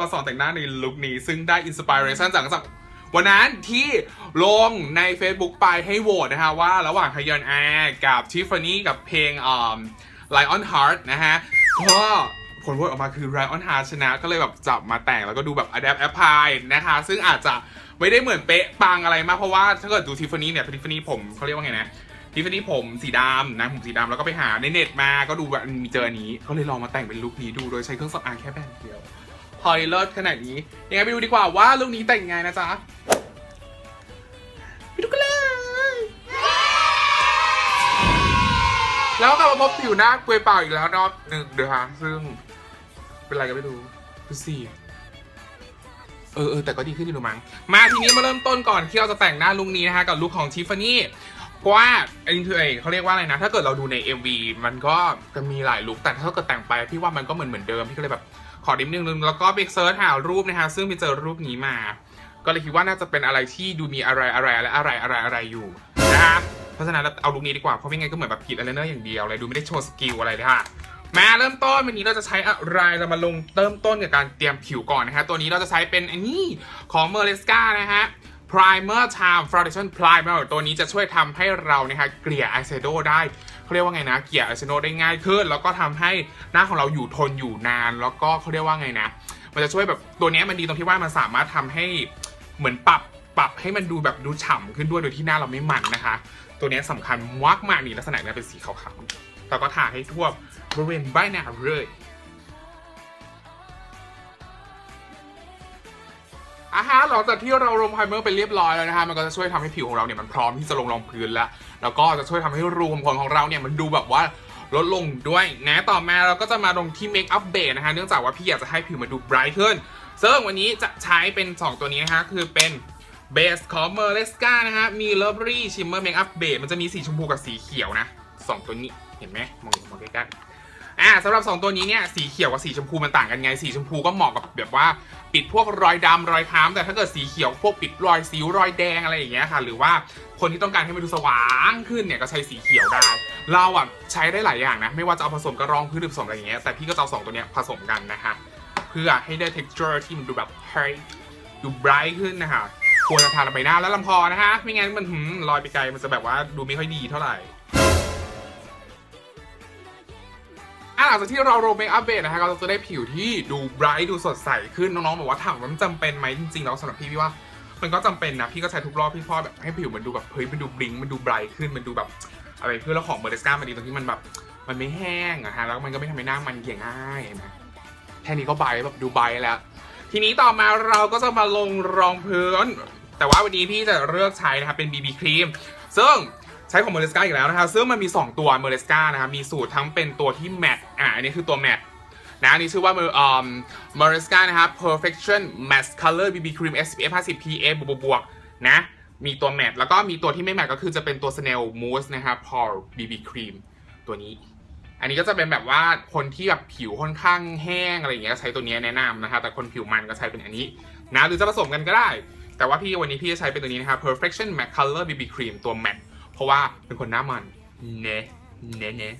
มาสอนแต่งหน้าในลุคนี้ ซึ่งได้อินสปิเรชันจากจากวันนั้นที่ลงใน Facebook ไปให้โหวตนะฮะ ว่าระหว่างฮยอนแอร์กับทิฟฟานี่กับเพลงอ่า Lion Heart นะฮะก็ผลโหวตออกมาคือ Lion Heart ชนะก็เลยแบบจับมาแต่งแล้วก็ดูแบบ Adapt Apply นะคะ ซึ่งอาจจะไม่ได้เหมือนเป๊ะปังอะไรมาก เพราะว่าถ้าเกิดดูทิฟฟานี่เนี่ยทิฟฟานี่ผมเขาเรียกว่าไงนะทิฟฟานี่ผมสีดำนะผมสีดำแล้วก็ไปหาในเน็ตมาก็ดูแบบมีเจออันนี้ ก็เลยลองมาแต่งเป็นลุคนี้ดูโดยใช้เครื่องสำอางแค่แผ่นเดียว พอยเลิศขนาดนี้ ยังไงไปดูดีกว่าว่าลุคนี้แต่งยังไงนะจ๊ะไปดูกันเลย แล้วกลับมาพบผิวหน้าเปลือยเปล่าอีกแล้วรอบหนึ่งเดือนซึ่ง เป็นไรก็ไม่รู้ดูสิเออเออแต่ก็ดีขึ้นอยู่มั้งมาทีนี้มาเริ่มต้นก่อนที่เราจะแต่งหน้าลุคนี้นะคะกับลุคของทิฟฟานี่เพราะว่าอันนี้คือไอเขาเรียกว่าอะไรนะ ถ้าเกิดเราดูใน MV มันก็จะมีหลายลุคแต่ถ้าเกิดแต่งไปพี่ว่ามันก็เหมือนเหมือนเดิมพี่ก็เลยแบบ ขอดิมนึงนึงแล้วก็ไปเซิร์ชหารูปนะคะซึ่งไปเจอรูปนี้มา ก็เลยคิดว่าน่าจะเป็นอะไรที่ดูมีอะไรอะไรและอะไรอะไรอะไรอยู่นะคะเพราะฉะนั้นเราเอาลุคนี้ดีกว่าเพราะไม่งั้นก็เหมือนแบบผิดอะไรเนอร์อย่างเดียวเลยดูไม่ได้โชว์สกิลอะไรเลยค่ะมาเริ่มต้นวันนี้เราจะใช้อะไรเรามาลงเริ่มต้นกับการเตรียมผิวก่อนนะคะตัวนี้เราจะใช้เป็นอันนี้ของ m e r l e s c a นะฮะ Primer Time Foundation Primer ตัวนี้จะช่วยทำให้เรานะคะเกลี่ยอายแชโดว์ได้ เขาเรียกว่าไงนะ เกลี่ยอายแชโนได้ง่ายขึ้น แล้วก็ทำให้หน้าของเราอยู่ทนอยู่นาน แล้วก็เขาเรียกว่าไงนะ มันจะช่วยแบบตัวนี้มันดีตรงที่ว่ามันสามารถทำให้เหมือนปรับปรับให้มันดูแบบดูฉ่ำขึ้นด้วยโดยที่หน้าเราไม่มันนะคะ ตัวนี้ยสำคัญมากมากนี่ลักษณะเนี้ยเป็นสีขาวๆแล้วก็ทาให้ทั่วบริเวณใบหน้าเลย อาฮะหลังจากที่เราลงไพรเมอร์ไปเรียบร้อยแล้วนะฮะมันก็จะช่วยทำให้ผิวของเราเนี่ยมันพร้อมที่จะลงรองพื้นแล้ว แล้วก็จะช่วยทำให้รูขุมขนของเราเนี่ยมันดูแบบว่าลดลงด้วยนะต่อมาเราก็จะมาลงที่เมคอัพเบสนะฮะเนื่องจากว่าพี่อยากจะให้ผิวมันดูไบรท์ขึ้นซึ่งวันนี้จะใช้เป็น 2 ตัวนี้นะฮะคือเป็นเบสของเมอร์เลสกานะฮะมี Lovely Shimmer Makeup Base มันจะมีสีชมพูกับสีเขียวนะสองตัวนี้เห็นไหมมองมองใกล้ๆ อ่าสำหรับ 2 ตัวนี้เนี่ยสีเขียวกับสีชมพูมันต่างกันไง สีชมพูก็เหมาะกับแบบว่าปิดพวกรอยดำรอยค้ำแต่ถ้าเกิดสีเขียวพวกปิดรอยสิวรอยแดงอะไรอย่างเงี้ยค่ะ หรือว่าคนที่ต้องการให้มันดูสว่างขึ้นเนี่ยก็ใช้สีเขียวได้ เราอะใช้ได้หลายอย่างนะ ไม่ว่าจะเอาผสมกับรองพื้นหรือผสมอะไรอย่างเงี้ยแต่พี่ก็จะเอาสองตัวเนี้ยผสมกันนะคะเพื่อให้ได้ texture ที่มันดูแบบเฮ้ยดู bright ขึ้นนะคะควรจะทาลงใบหน้าและลำคอนะคะ ไม่งั้นมันหืมลอยไปไกลมันจะแบบว่าดูไม่ค่อยดีเท่าไหร่ ลังจากที่เราโรเมคอัพเบสนะคะเราจะได้ผิวที่ดูไบรท์ดูสดใสขึ้นน้องๆบอกว่าถามว่ามันจำเป็นไหมจริงๆแล้วสำหรับพี่พี่ว่ามันก็จำเป็นนะพี่ก็ใช้ทุกรอบพี่พ่อแบบให้ผิวมันดูแบบเฮ้ยมันดูบลิงมันดูไบรท์ขึ้นมันดูแบบอะไรเพื่อแล้วของเบอร์เดสกามันดีตรงที่มันแบบมันไม่แห้งอะฮะแล้วมันก็ไม่ทำให้หน้ามันเกี่ยง่ายนะแค่นี้ก็ไบรท์แบบดูไบรท์แล้ว ทีนี้ต่อมาเราก็จะมาลงรองพื้นแต่ว่าวันนี้พี่จะเลือกใช้นะครับเป็น BB ครีมซึ่ง ใช้ของเมอร์เลสกาอีกแล้วนะครับซึ่งมันมี 2 ตัวเมอร์เลสกานะครับมีสูตรทั้งเป็นตัวที่แมตต์อ่าอันนี้คือตัวแมตต์นะอันนี้ชื่อว่าเมอร์เมอร์เลสกานะครับ perfection matte color BB cream SPF 50 PA บวกบวกนะมีตัวแมตต์แล้วก็มีตัวที่ไม่แมตต์ก็คือจะเป็นตัว snail mousse นะครับ pore BB cream ตัวนี้ อันนี้ก็จะเป็นแบบว่าคนที่แบบผิวค่อนข้างแห้งอะไรอย่างเงี้ยใช้ตัวนี้แนะนำนะครับแต่คนผิวมันก็ใช้เป็นอันนี้นะหรือจะผสมกันก็ได้ แต่ว่าพี่วันนี้พี่จะใช้เป็นตัวนี้นะครับ perfection matte color BB cream ตัวแมตต์เพ ราะว่าเป็นคนหน้ามันเนะเนะเนะ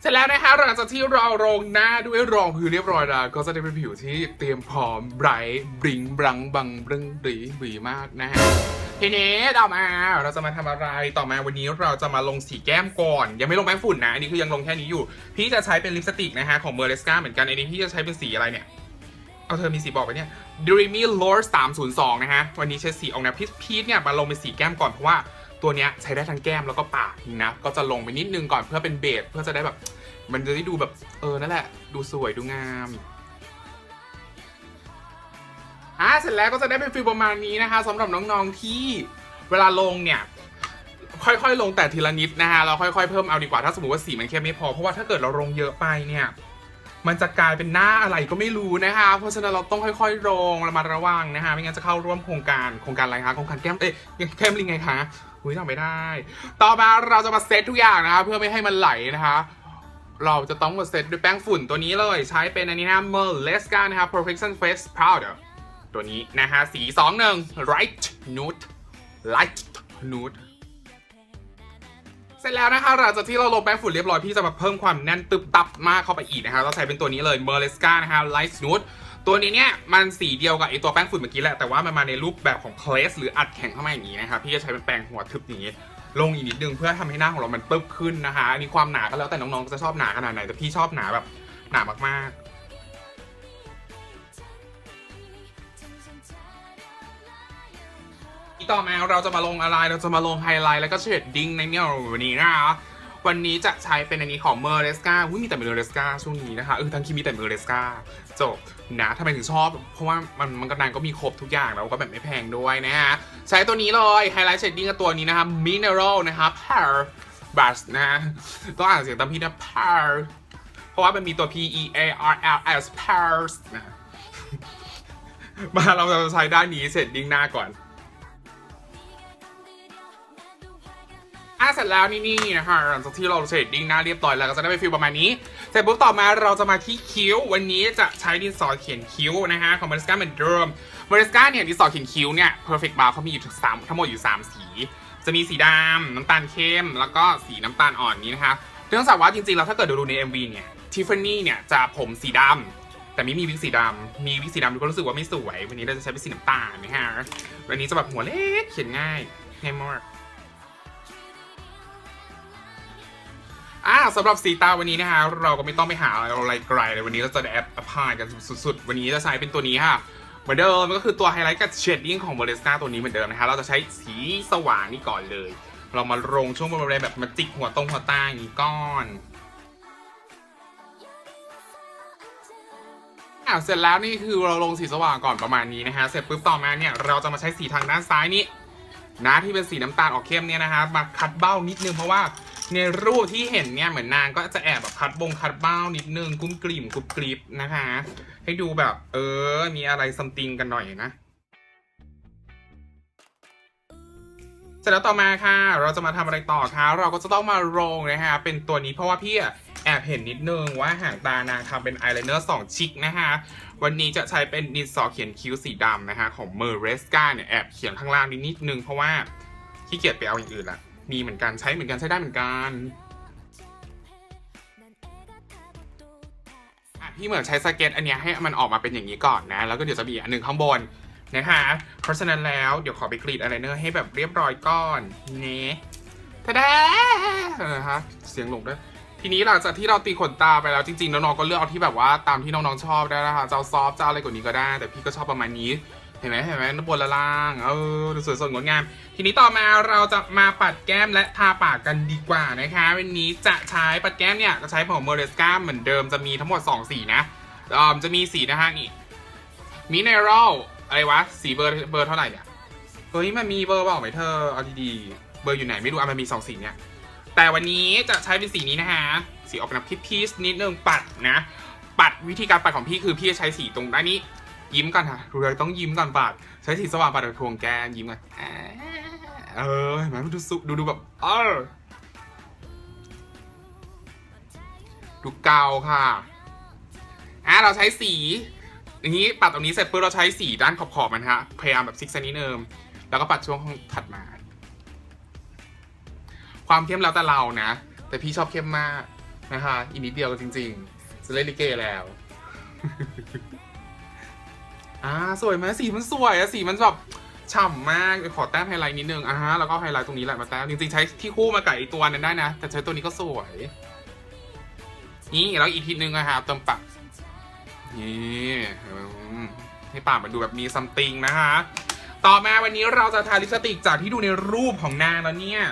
เสร็จแล้วนะคะหลังจากที่เราลงหน้าด้วยรองพื้นเรียบร้อยแล้วก็จะได้เป็นผิวที่เตรียมพร้อมไบรท์บริงบรังบังบรึงบรีบรีมากนะฮะทีนี้ต่อมาเราจะมาทำอะไรต่อมาวันนี้เราจะมาลงสีแก้มก่อน ยังไม่ลงแป้งฝุ่นนะ อันนี้คือยังลงแค่นี้อยู่ พี่จะใช้เป็นลิปสติกนะฮะของเมอร์เลสกาเหมือนกันอันนี้พี่จะใช้เป็นสีอะไรเนี่ย เอาเธอมีสีบอกไปเนี่ย Dreamy Lord 302 นะฮะ วันนี้ใช้สีออกแนวพีชพีชเนี่ยมาลงเป็นสีแก้มก่อนเพราะว่าตัวเนี้ยใช้ได้ทั้งแก้มแล้วก็ปากนะ ก็จะลงไปนิดนึงก่อนเพื่อเป็นเบสเพื่อจะได้แบบ มันจะได้ดูแบบเออนั่นแหละ ดูสวยดูงามอ่าเสร็จแล้วก็จะได้เป็นฟิลประมาณนี้นะคะสำหรับน้องๆที่เวลาลงเนี่ยค่อยๆ ลงแต่ทีละนิดนะฮะเราค่อยๆ เพิ่มเอาดีกว่าถ้าสมมติว่าสีมันเข้มไม่พอเพราะว่าถ้าเกิดเราลงเยอะไปเนี่ย มันจะกลายเป็นหน้าอะไรก็ไม่รู้นะคะ เพราะฉะนั้นเราต้องค่อยๆลงระมัดระวังนะคะ ไม่งั้นจะเข้าร่วมโครงการโครงการอะไรคะโครงการแก้มเอ๊ยยังแก้มลิงไงคะอุ้ยทำไม่ได้ ต่อมาเราจะมาเซตทุกอย่างนะคะ เพื่อไม่ให้มันไหลนะคะเราจะต้องมาเซตด้วยแป้งฝุ่นตัวนี้เลยใช้เป็นอันนี้นะ m e r l e s c a นะครับ Perfection Face Powder ตัวนี้นะฮะสี 21 Light Nude Light Nude เสร็จแล้วนะคะหลังจากที่เราลงแป้งฝุ่นเรียบร้อยพี่จะมาเพิ่มความแน่นตึบตับมากเข้าไปอีกนะคะเราใช้เป็นตัวนี้เลย m e r l e s c a นะคะ Light Nude ตัวนี้เนี่ยมันสีเดียวกับไอตัวแป้งฝุ่นเมื่อกี้แหละแต่ว่ามันมาในรูปแบบของเคลสหรืออัดแข็งเข้ามาอย่างนี้นะคะพี่จะใช้เป็นแปรงหัวทึบอย่างนี้ ลงอีกนิดนึงเพื่อทำให้หน้าของเรามันตึบขึ้นนะคะอันนี้ความหนาก็แล้วแต่น้องๆจะชอบหนาขนาดไหนแต่พี่ชอบหนาแบบหนามากๆ ต่อมาเราจะมาลงอะไร เราจะมาลงไฮไลท์แล้วก็เชดดิ้งในเนี่ยวันนี้นะคะวันนี้จะใช้เป็นอันนี้ของเมอร์เรสกาอุ้ยมีแต่เมอร์เรสกาช่วงนี้นะคะเออทั้งคลิปมีแต่เมอร์เรสกาจบนะทำไมถึงชอบ เพราะว่ามันมันกระดานก็มีครบทุกอย่างแล้วก็แบบไม่แพงด้วยนะฮะ ใช้ตัวนี้เลยไฮไลท์เชดดิ้งกับตัวนี้นะคะมินเนอรัลนะคะ Pearl Brush นะต้องอ่านเสียงตามพี่นะ Pearl เพราะว่ามันมีตัว P E A R L S Pearl นะมาเราจะใช้ด้านนี้เชดดิ้งหน้าก่อน อะเสร็จแล้วนี่นี่นะคะหลังจากที่เราเชดดิ้งหน้าเรียบร้อยแล้วก็จะได้เป็นฟิลประมาณนี้ เสร็จปุ๊บต่อมาเราจะมาที่คิ้ว วันนี้จะใช้ดินสอเขียนคิ้วนะฮะของมาริสกาเหมือนเดิมมาริสกาเนี่ยดินสอเขียนคิ้วเนี่ย perfect bar เขามีอยู่สามทั้งหมดอยู่ 3 สี จะมีสีดำน้ำตาลเข้ม แล้วก็สีน้ำตาลอ่อนนี้นะคะเนื่องจากว่าจริงๆแล้วถ้าเกิดดูใน MV เนี่ยทิฟฟานี่เนี่ยจะผมสีดำแต่ไม่มีวิกสีดำมีวิกสีดำดูก็รู้สึกว่าไม่สวย วันนี้เราจะใช้เป็นสีน้ำตาลนะฮะวันนี้จะแบบหัวเล็กเขียนง่ายง่ายมาก อ่าสำหรับสีตาวันนี้นะคะเราก็ไม่ต้องไปหาอะไรไกลเลยวันนี้เราจะแอปพายกันสุดๆ วันนี้จะใช้เป็นตัวนี้ค่ะเหมือนเดิมก็คือตัวไฮไลท์กับเชดดิ้งของบริสตาตัวนี้เหมือนเดิมนะคะเราจะใช้สีสว่างนี่ก่อนเลย เรามาลงช่วงบริเวณแบบมาจิกหัวตรงหัวตาอย่างนี้ก้อนอ่าเสร็จแล้วนี่คือเราลงสีสว่างก่อนประมาณนี้นะคะเสร็จปุ๊บต่อมาเนี่ยเราจะมาใช้สีทางด้านซ้ายนี้นะที่เป็นสีน้ำตาลออกเข้มเนี่ยนะคะมาคัดเบ้านิดนึงเพราะว่า ในรูปที่เห็นเนี่ยเหมือนนางก็จะแอบแบบคัดบงคัดเบ้านิดนึงกุ้มกลิ่มกรุบกริบนะคะ ให้ดูแบบ เออ มีอะไรซัมติงกันหน่อยนะเสร็จแล้วต่อมาค่ะ เราจะมาทำอะไรต่อคะเราก็จะต้องมาโรงนะฮะเป็นตัวนี้เพราะว่าพี่อะแอบเห็นนิดนึงว่าหางตานางทำเป็นอายไลเนอร์สองชิคนะคะวันนี้จะใช้เป็นดินสอเขียนคิ้วสีดำนะคะ ของเมอร์เรสกาเนี่ยแอบเขียนข้างล่างนิดนิดนึงเพราะว่าขี้เกียจไปเอาอย่างอื่นละ มีเหมือนกันใช้เหมือนกันใช้ได้เหมือนกันอะพี่เหมือนใช้สเก็ตอันนี้ให้มันออกมาเป็นอย่างนี้ก่อนนะ แล้วก็เดี๋ยวจะมีอันหนึ่งข้างบนนะคะเพราะฉะนั้นแล้วเดี๋ยวขอไปกรีดอายไลเนอร์ให้แบบเรียบร้อยก่อนเนะทะเด้นะคะเสียงหลงด้วยทีนี้หลังจากที่เราตีขนตาไปแล้วจริงๆน้องๆก็เลือกเอาที่แบบว่าตามที่น้องๆชอบได้นะคะจะเอาซอฟจะเอาอะไรกว่านี้ก็ได้ แต่พี่ก็ชอบประมาณนี้ เห็นไหมเห็นไหมต้นบนและล่างเออดูสวยสดงดงาม ทีนี้ต่อมาเราจะมาปัดแก้มและทาปากกันดีกว่านะคะวันนี้จะใช้ปัดแก้มเนี่ยจะใช้ของเมอร์เรสก้าเหมือนเดิมจะมีทั้งหมด 2 สีนะออจะมีสีนะฮะนี่มิเนอรัลอะไรวะ สีเบอร์เบอร์เท่าไหร่เนี่ยเฮ้ยมันมีเบอร์เปล่าไหมเธอเอาดีๆเบอร์อยู่ไหนไม่รู้อะมันมี 2 สีเนี่ยแต่วันนี้จะใช้เป็นสีนี้นะฮะสีออกแบบพีชนิดนึงปัดนะ ปัดวิธีการปัดของพี่คือพี่จะใช้สีตรงด้านนี้ ยิ้มก่อนค่ะดูเลยต้องยิ้มก่อนปัดใช้สีสว่างปัดแบบทวงแกยิ้มก่อนเออเห็นไหมดูสุดูดูแบบเออดูเกาค่ะอะเราใช้สีอย่างนี้ปัดตรงนี้เสร็จปุ๊บเราใช้สีด้านขอบๆมันฮะพยายามแบบซิกซนิดนึงแล้วก็ปัดช่วงถัดมา ความเข้มแล้วแต่เรานะ แต่พี่ชอบเข้มมากนะคะอีกนิดเดียวจริงๆจะเล่นลิเกแล้ว อ่าสวยไหมสีมันสวยอะสีมันแบบฉ่ำมากขอแต้มไฮไลท์นิดนึงอ่าฮะแล้วก็ไฮไลท์ตรงนี้แหละมาแต้มจริงๆใช้ที่คู่มากับไอตัวนั้นได้นะ แต่ใช้ตัวนี้ก็สวย นี่แล้วอีกทีนึงนะครับเติมปากนี่ให้ปากมันดูแบบมีซัมติงนะคะ ต่อมาวันนี้เราจะทาลิปสติกจากที่ดูในรูปของนางแล้วเนี่ย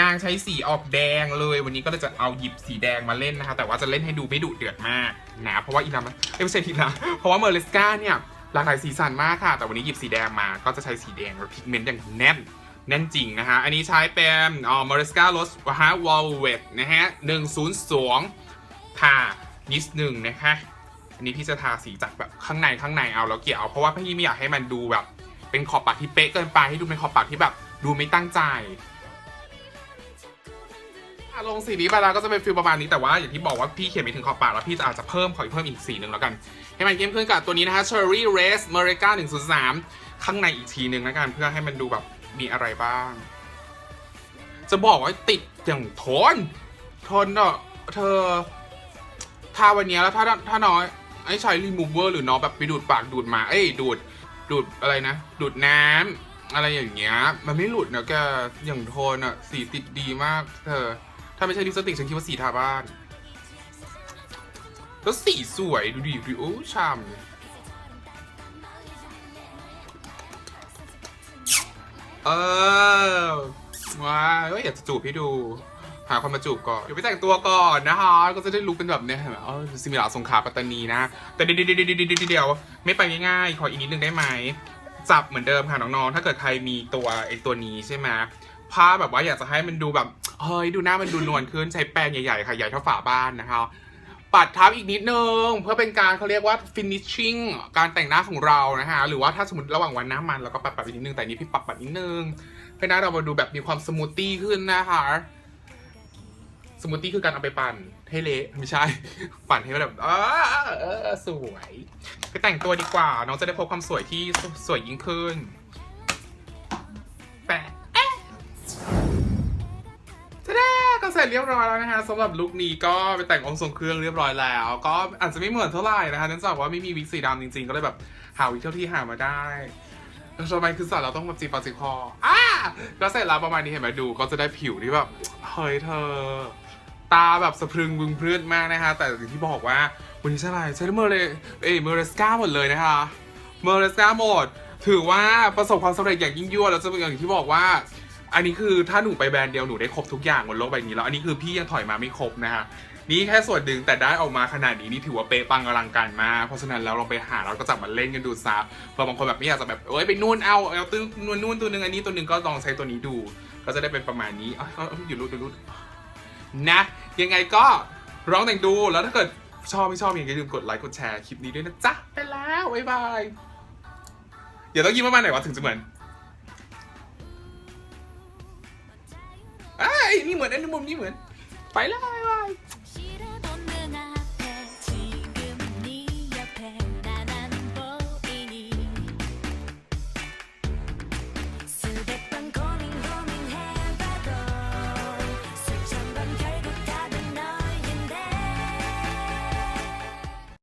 นางใช้สีออกแดงเลยวันนี้ก็เลยจะเอาหยิบสีแดงมาเล่นนะคะ แต่ว่าจะเล่นให้ดูไม่ดุเดือดมากนะเพราะว่าอีนาเอ้ยไม่ใช่ทีนะเพราะว่าเมอร์เลสกาเนี่ย หลากหลายสีสันมากค่ะ แต่วันนี้หยิบสีแดงมาก็จะใช้สีแดงแล้วพิกเมนต์อย่างแน่นแน่นจริงนะฮะ อันนี้ใช้เป็นอ๋อมอร์เลสกาโรสฮะวอลเวตนะฮะหนึ่งศูนย์สองทานิดหนึ่งนะคะอันนี้พี่จะทาสีจากแบบข้างในข้างในเอาแล้วเกี่ยวเอาเพราะว่าพี่ไม่อยากให้มันดูแบบ เป็นขอบปากที่เป๊ะเกินไปให้ดูเป็นขอบปากที่แบบ ดูไม่ตั้งใจ ลงสีนี้ไปแล้วก็จะเป็นฟิลประมาณนี้แต่ว่าอย่างที่บอกว่าพี่เขียนไปถึงขอบปากแล้วพี่จะอาจจะเพิ่มขออีกเพิ่มอีกสีหนึ่งแล้วกัน ให้มันเข้มขึ้นกับตัวนี้นะคะ Cherry Race m e r i c a 103 ข้างในอีกทีหนึ่งแล้วกันเพื่อให้มันดูแบบมีอะไรบ้าง จะบอกว่าติดอย่างทน ทนอะเธอทาวันนี้แล้วถ้าถ้าน้อยไอ้ใช้รีมูเวอร์หรือน้องแบบไปดูดปากดูดมา เอ้ยดูดดูดอะไรนะ ดูดน้ำอะไรอย่างเงี้ย มันไม่หลุดนะแก อย่างโทนอะสีติดดีมากเธอ ถ้าไม่ใช่ลิปสติกฉันคิดว่าสีทาบ้าน แล้วสีสวยดูดิดูโอ้ชามเออว้าวเอ้ยอยากจะจูบให้ดู หาคนมาจูบก่อน เดี๋ยวไปแต่งตัวก่อนนะคะ ก็จะได้ลุกเป็นแบบเนี้ยเห็นไหมเออซิมิลาสงขาปัตตานีนะ แต่เดี๋ยวเดี๋ยวเดี๋ยวไม่ไปง่ายๆ ขออีกนิดนึงได้ไหม จับเหมือนเดิมค่ะน้องๆ ถ้าเกิดใครมีตัวไอตัวนี้ใช่ไหม ผ้าแบบว่าอยากจะให้มันดูแบบเฮ้ยดูหน้ามันดูนวลขึ้นใช้แป้งใหญ่ๆค่ะใหญ่เท่าฝาบ้านนะคะปัดทับอีกนิดนึงเพื่อเป็นการเขาเรียกว่า finishing การแต่งหน้าของเรานะคะหรือว่าถ้าสมมติระหว่างวันหน้ามันเราก็ปัดปัดอีกนิดนึงแต่นี้พี่ปัดปัดนิดนึงให้หน้าเรามาดูแบบมีความสมูทตี้ขึ้นนะคะสมูทตี้คือการเอาไปปั่นให้เละไม่ใช่ ปั่นให้แบบเออสวยไปแต่งตัวดีกว่า น้องจะได้พบความสวยที่สสวยยิ่งขึ้นแปะ เสร็จเรียบร้อยแล้วนะคะสำหรับลุคนี้ก็ไปแต่งองค์ทรงเครื่องเรียบร้อยแล้ว ก็อาจจะไม่เหมือนเท่าไหร่นะคะเนื่องจากว่าไม่มีวิกสีดำจริงๆ ก็เลยแบบหาวิกเท่าที่หามาได้แล้วทำไมคือสัตว์เราต้องแบบจีบปากจีบคออะก็เสร็จแล้วประมาณนี้เห็นไหมดูก็จะได้ผิวที่แบบเฮ้ยเธอ ตาแบบสะพรึงบึงเพื่อนมากนะคะแต่อย่างที่บอกว่าวันนี้ใช่อะไรใช้เมอร์เลเอยเมอร์เรสกาหมดเลยนะคะเมอร์เรสกาหมดถือว่าประสบความสำเร็จอย่างยิ่งยวดแล้วจะเป็นอย่างที่บอกว่า อันนี้คือถ้าหนูไปแบรนด์เดียวหนูได้ครบทุกอย่างบนโลกใบนี้แล้ว อันนี้คือพี่ยังถอยมาไม่ครบนะคะนี่แค่ส่วนหนึ่งแต่ได้ออกมาขนาดนี้นี่ถือว่าเป๊ะปังอลังการมากเพราะฉะนั้นแล้วลองไปหาแล้วก็จับมาเล่นกันดูซะเพราะบางคนแบบไม่อยากจะแบบเอ้ยไปนู่นเอาเอาตัวนู่นนู่นตัวหนึงอันนี้ตัวหนึงก็ลองใช้ตัวนี้ดู ก็จะได้เป็นประมาณนี้อาเออาอยู่รูดอยู่รูดนะ ยังไงก็ร้องแต่งดูแล้วถ้าเกิดชอบไม่ชอบอย่าลืมกดไลค์กดแชร์คลิปนี้ด้วยนะจ๊ะไปแล้วบ๊ายบายเดี๋ยวต้องยิ้มประมาณไหนวะถึงจะเหมือน ไอ้ยนี่เหมือนอันนี้มุมนี่เหมือน ไปแล้วบ๊ายบาย